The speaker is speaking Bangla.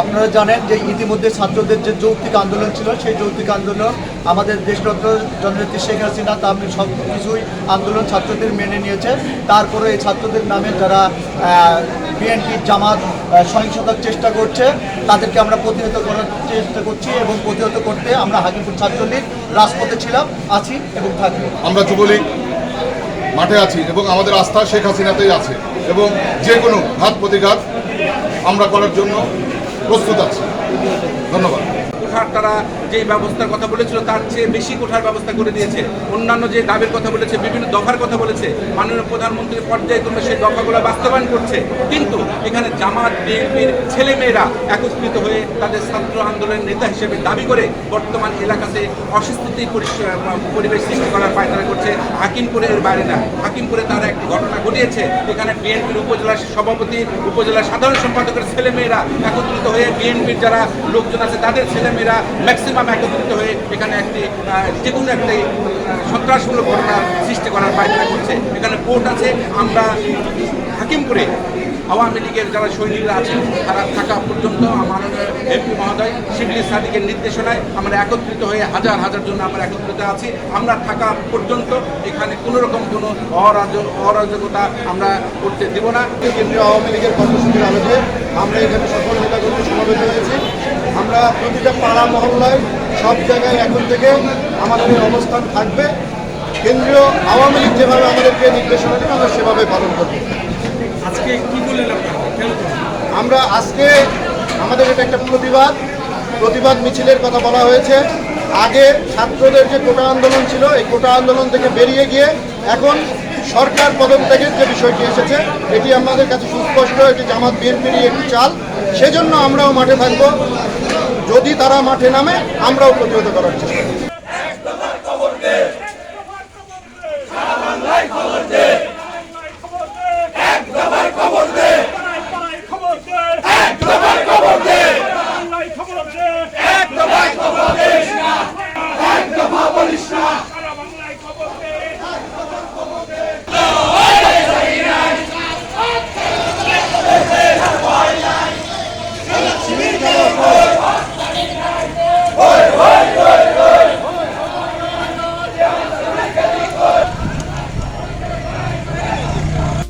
আপনারা জানেন যে ইতিমধ্যে ছাত্রদের যে যৌক্তিক আন্দোলন ছিল, সেই যৌক্তিক আন্দোলন আমাদের দেশরত্ন জননেত্রী শেখ হাসিনা তার সব কিছুই আন্দোলন ছাত্রদের মেনে নিয়েছে। তারপরে এই ছাত্রদের নামে যারা বিএনপি জামাত সহিংসতার চেষ্টা করছে, তাদেরকে আমরা প্রতিহত করার চেষ্টা করছি এবং প্রতিহত করতে আমরা হাকিমপুর ছাত্রলীগ রাজপথে ছিলাম, আছি এবং থাকব। আমরা যুবলীগ মাঠে আছি এবং আমাদের আস্থা শেখ হাসিনাতেই আছে এবং যে কোনো ঘাত প্রতিঘাত আমরা করার জন্য প্রস্তুত আছি। ধন্যবাদ। তারা যে ব্যবস্থার কথা বলেছিল, তার চেয়ে বেশি কোঠার ব্যবস্থা করে দিয়েছে। অন্যান্য যে দাবির কথা বলেছে, বিভিন্ন দফার কথা বলেছে, মাননীয় প্রধানমন্ত্রীর পর্যায়ক্রমে সেই দফাগুলো বাস্তবায়ন করছে। কিন্তু এখানে জামাত, বিএনপির ছেলেমেয়েরা একত্রিত হয়ে তাদের ছাত্র আন্দোলনের নেতা হিসেবে দাবি করে বর্তমান এলাকাতে অস্বস্তি পরিবেশ সৃষ্টি করার পায়তারা করছে। হাকিমপুরে এর বাইরে না। হাকিমপুরে তারা একটি ঘটনা ঘটিয়েছে। এখানে বিএনপির উপজেলা সভাপতি, উপজেলা সাধারণ সম্পাদকের ছেলেমেয়েরা একত্রিত হয়ে বিএনপির যারা লোকজন আছে, তাদের ছেলেমেয়েরা ম্যাক্সিমাম একত্রিত হয়ে এখানে একটি যে কোনো একটি সন্ত্রাসমূলক ঘটনা সৃষ্টি করার পায়তারা করছে। এখানে কোর্ট আছে। আমরা হাকিমপুরে আওয়ামী লীগের যারা সৈনিকরা আছেন, তারা থাকা পর্যন্ত মাননীয় এমপি মহোদয় শিবলি সাদিকের নির্দেশনায় আমরা একত্রিত হয়ে হাজার হাজার জন আমরা একত্রিত আছি। আমরা থাকা পর্যন্ত এখানে কোনো রকম কোনো অরাজ, অরাজকতা আমরা করতে দেব না। কেন্দ্রীয় আওয়ামী লীগের কর্মসূচির আলোকে আমরা এখানে সকল নেতাকর্মী সমবেত হয়েছি। আমরা প্রতিটা পাড়া মহল্লায় সব জায়গায় এখন থেকে আমাদের অবস্থান থাকবে। কেন্দ্রীয় আওয়ামী লীগ যেভাবে আমাদেরকে নির্দেশনা দেবে আমরা সেভাবে পালন করব। আজকে কি করলেন? আমরা আজকে আমাদের এটা একটা প্রতিবাদ। প্রতিবাদ মিছিলের কথা বলা হয়েছে। আগে ছাত্রদের যে কোটা আন্দোলন ছিল এই কোটা আন্দোলন থেকে বেরিয়ে গিয়ে এখন সরকার পদত্যাগের যে বিষয়টি এসেছে এটি আমাদের কাছে সুস্পষ্ট। এটি জামাত বিএনপিরই একটি চাল। সেজন্য আমরাও মাঠে থাকব। যদি তারা মাঠে নামে আমরাও প্রতিহত করার চেষ্টা করব।